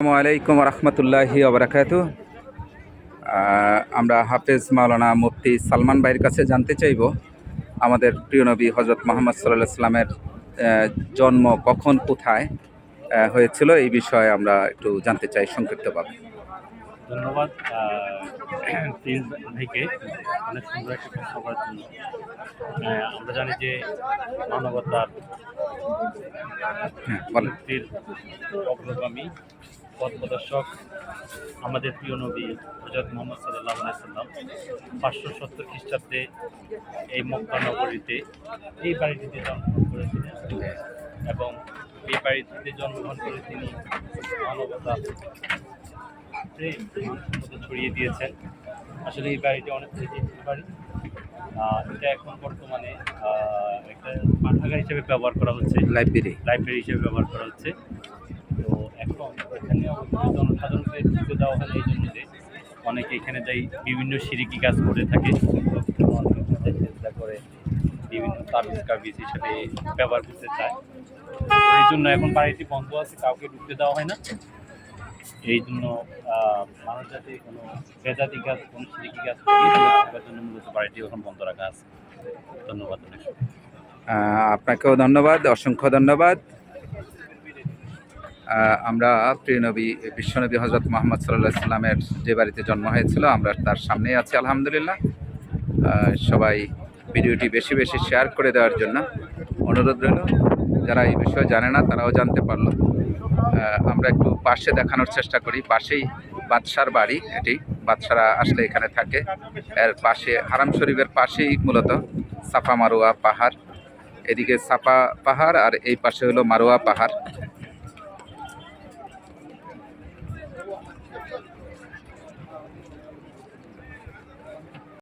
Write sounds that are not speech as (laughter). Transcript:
আসসালামু আলাইকুম রহমতুল্লাহি আবরাকাত আমরা হাফেজ মাওলানা মুফতি সালমান ভাইয়ের কাছে জানতে চাইব আমাদের প্রিয় নবী হজরত মোহাম্মদ সাল্লাহ সাল্লামের জন্ম কখন কোথায় হয়েছিল এই বিষয়ে আমরা একটু জানতে চাই সংক্ষিপ্তভাবে। ধন্যবাদ (clears throat) প্রিন্স ভাইকে অনেক সুন্দর একটা প্রশ্ন করার জন্য। আমরা জানি যে মানবতার হ্যাঁ অগ্রগামী পথ প্রদর্শক আমাদের প্রিয় নবী হজরত মোহাম্মদ সাল্লাহ সাল্লাম পাঁচশো সত্তর খ্রিস্টাব্দে এই মক্কা নগরীতে এই বাড়িটিতে জন্মগ্রহণ করেছিলেন এবং এই বাড়িটিতে জন্মগ্রহণ করে তিনি মানবতা প্রেম ছড়িয়ে দিয়েছেন। আসলে এই বাড়িটি অনেক ঐতিহ্যের বাড়ি। এটা এখন বর্তমানে একটা পাঠাগার হিসেবে ব্যবহার করা হচ্ছে। লাইব্রেরি লাইব্রেরি হিসেবে ব্যবহার করা হচ্ছে। এখন জনসাধারণকে ঢুকে দেওয়া হয় এই জন্য যে অনেকে এখানে যাই বিভিন্ন সিরিকি কাজ করে থাকে করে বিভিন্ন তাবিজ কাবিজ হিসেবে ব্যবহার করতে চায়। এই জন্য এখন বাড়িটি বন্ধ আছে, কাউকে ঢুকতে দেওয়া হয় না। এই জন্য মানুষ যাতে কোনো বেদাতি কাজ, কোনো সিরিকি করে থাকার জন্য মূলত বাড়িটি এখন বন্ধ রাখা আছে। ধন্যবাদ অনেক। আপনাকেও ধন্যবাদ, অসংখ্য ধন্যবাদ। আমরা প্রিয় নবী বিশ্বনবী হজরত মোহাম্মদ সাল্লাহ সাল্লামের যে বাড়িতে জন্ম হয়েছিল, আমরা তার সামনেই আছি, আলহামদুলিল্লাহ। সবাই ভিডিওটি বেশি বেশি শেয়ার করে দেওয়ার জন্য অনুরোধ রইল। যারা এই বিষয়ে জানে না, তারাও জানতে পারল। আমরা একটু পাশে দেখানোর চেষ্টা করি। পাশেই বাদশার বাড়ি, এটি। বাদশারা আসলে এখানে থাকে। এর পাশে, হারাম শরীফের পাশেই মূলত সাফা মারোয়া পাহাড়। এদিকে সাফা পাহাড় আর এই পাশে হলো মারোয়া পাহাড়।